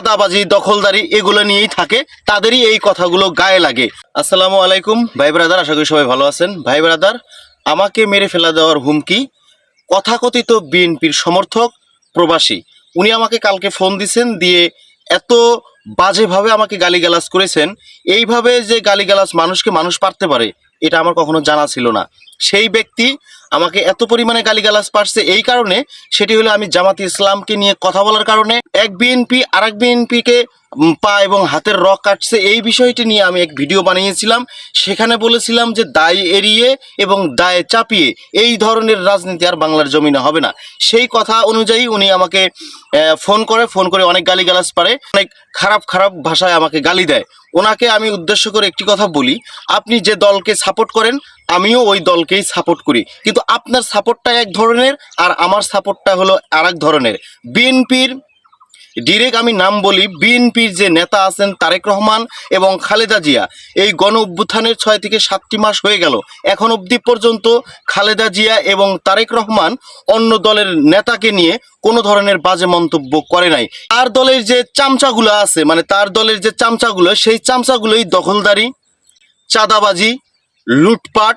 চাঁদাবাজি, দখলদারি এগুলো নিয়েই থাকে। তাদেরই এই কথাগুলো গায়ে লাগে। আসসালামু আলাইকুম, ভাই ব্রাদার, আশা করি সবাই ভালো আছেন। ভাই ব্রাদার, আমাকে মেরে ফেলা দেওয়ার হুমকি কথাকথিত বিএনপির সমর্থক, প্রবাসী। উনি আমাকে কালকে ফোন দিছেন দিয়ে এত বাজেভাবে আমাকে গালিগালাজ করেছেন। এইভাবে যে গালিগালাজ মানুষকে মানুষ পারতে পারে, এটা আমার কখনো জানা ছিল না। সেই ব্যক্তি আমাকে এত পরিমাণে গালিগালাজ পারছে এই কারণে সেটি হলো আমি জামাতি ইসলামকে নিয়ে কথা বলার কারণে এক বিএনপি আর এক বিএনপিকে পা এবং হাতের রক কাটছে এই বিষয়টি নিয়ে আমি এক ভিডিও বানিয়েছিলাম। সেখানে বলেছিলাম যে দায় এড়িয়ে এবং দায়ে চাপিয়ে এই ধরনের রাজনীতি আর বাংলার জমিনে হবে না। সেই কথা অনুযায়ী উনি আমাকে ফোন করে ফোন করে অনেক গালি গালিগালাজ পারে, অনেক খারাপ খারাপ ভাষায় আমাকে গালি দেয়। ওনাকে আমি উদ্দেশ্য করে একটি কথা বলি, আপনি যে দলকে সাপোর্ট করেন আমিও ওই দলকেই সাপোর্ট করি। কিন্তু আপনার সাপোর্টটা এক ধরনের আর আমার সাপোর্টটা হলো আর এক ধরনের। বিএনপির ডিরেক্ট আমি নাম বলি, বিএনপির যে নেতা আছেন তারেক রহমান এবং খালেদা জিয়া, এই গণ অভ্যুত্থানের ছয় থেকে সাতটি মাস হয়ে গেল। এখন অবধি পর্যন্ত খালেদা জিয়া এবং তারেক রহমান অন্য দলের নেতাকে নিয়ে কোনো ধরনের বাজে মন্তব্য করে নাই। তার দলের যে চামচাগুলো আছে মানে তার দলের যে চামচাগুলো, সেই চামচাগুলোই দখলদারি, চাঁদাবাজি, লুটপাট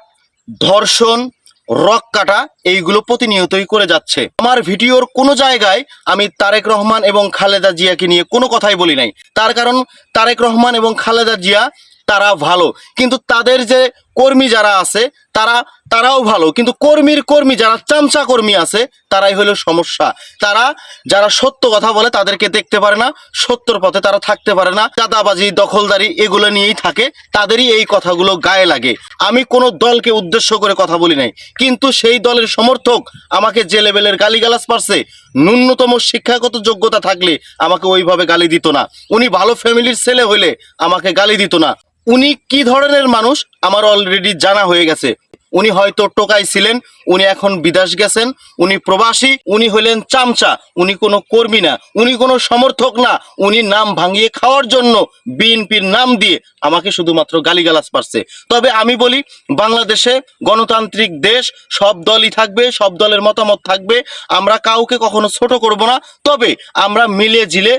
ধর্ষণ, রক কাটা এইগুলো প্রতিনিয়তই করে যাচ্ছে। আমার ভিডিওর কোনো জায়গায় আমি তারেক রহমান এবং খালেদা জিয়াকে নিয়ে কোনো কথাই বলি নাই। তার কারণ তারেক রহমান এবং খালেদা জিয়া তারা ভালো। কিন্তু তাদের যে কর্মী যারা আছে, তারা, তারাও ভালো। কিন্তু কর্মীর কর্মী, যারা চামচা কর্মী আছে, তারাই হলো সমস্যা। তারা, যারা সত্য কথা বলে, তাদেরকে দেখতে পারে না, সত্যর পথে তারা থাকতে পারে না, চাঁদাবাজি, দখলদারি এগুলো নিয়েই থাকে, তাদেরই এই কথাগুলো গায়ে লাগে। আমি কোনো দলকে উদ্দেশ্য করে কথা বলি নাই, কিন্তু সেই দলের সমর্থক আমাকে যে লেভেলের গালিগালাজ পারছে ন্যূনতম শিক্ষাগত যোগ্যতা থাকলে আমাকে ওইভাবে গালি দিত না। উনি ভালো ফ্যামিলির ছেলে হইলে আমাকে গালি দিত না। উনি কি ধরনের মানুষ? আমার অলরেডি জানা হয়ে গেছে। উনি হয়তো টোকাই ছিলেন, উনি এখন বিদেশ গেছেন, উনি প্রবাসী, উনি হলেন চামচা, উনি কোনো কর্মী না, উনি কোনো সমর্থক না, উনি নাম ভাঙিয়ে খাওয়ার জন্য বিএনপির নাম দিয়ে আমাকে শুধুমাত্র গালিগালাজ পারছে। তবে আমি বলি, বাংলাদেশে গণতান্ত্রিক দেশ, সব দলই থাকবে, সব দলের মতামত থাকবে, আমরা কাউকে কখনো ছোট করব না, তবে আমরা মিলে জিলে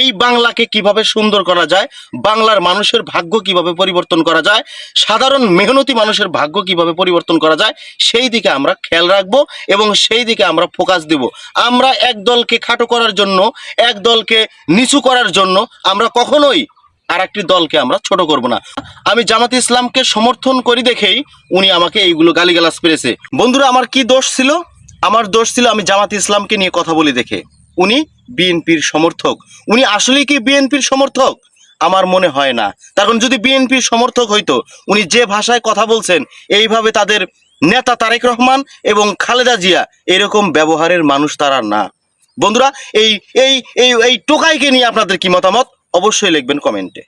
এই বাংলাকে কীভাবে সুন্দর করা যায়, বাংলার মানুষের ভাগ্য কীভাবে পরিবর্তন করা যায়, সাধারণ মেহনতি মানুষের ভাগ্য কীভাবে পরিবর্তন করা যায়, সেই দিকে আমরা খেয়াল রাখব এবং সেই দিকে আমরা ফোকাস দেব। আমরা এক দলকে খাটো করার জন্য, এক দলকে নিচু করার জন্য আমরা কখনোই আর একটি দলকে আমরা ছোট করব না। আমি জামাত ইসলামকে সমর্থন করি দেখেই উনি আমাকে এইগুলো গালিগালাজ পেরেছে। বন্ধুরা, আমার কি দোষ ছিল? আমার দোষ ছিল আমি জামাত ইসলামকে নিয়ে কথা বলি দেখে। উনি বিএনপির সমর্থক। উনি আসলে কি বিএনপির সমর্থক? আমার মনে হয় না। কারণ যদি বিএনপির সমর্থক হইতো, উনি যে ভাষায় কথা বলছেন, এইভাবে তাদের নেতা তারেক রহমান এবং খালেদা জিয়া এরকম ব্যবহারের মানুষ তারা না। বন্ধুরা এই এই এই টোকাইকে নিয়ে আপনাদের কি মতামত? অবশ্যই লিখবেন কমেন্টে।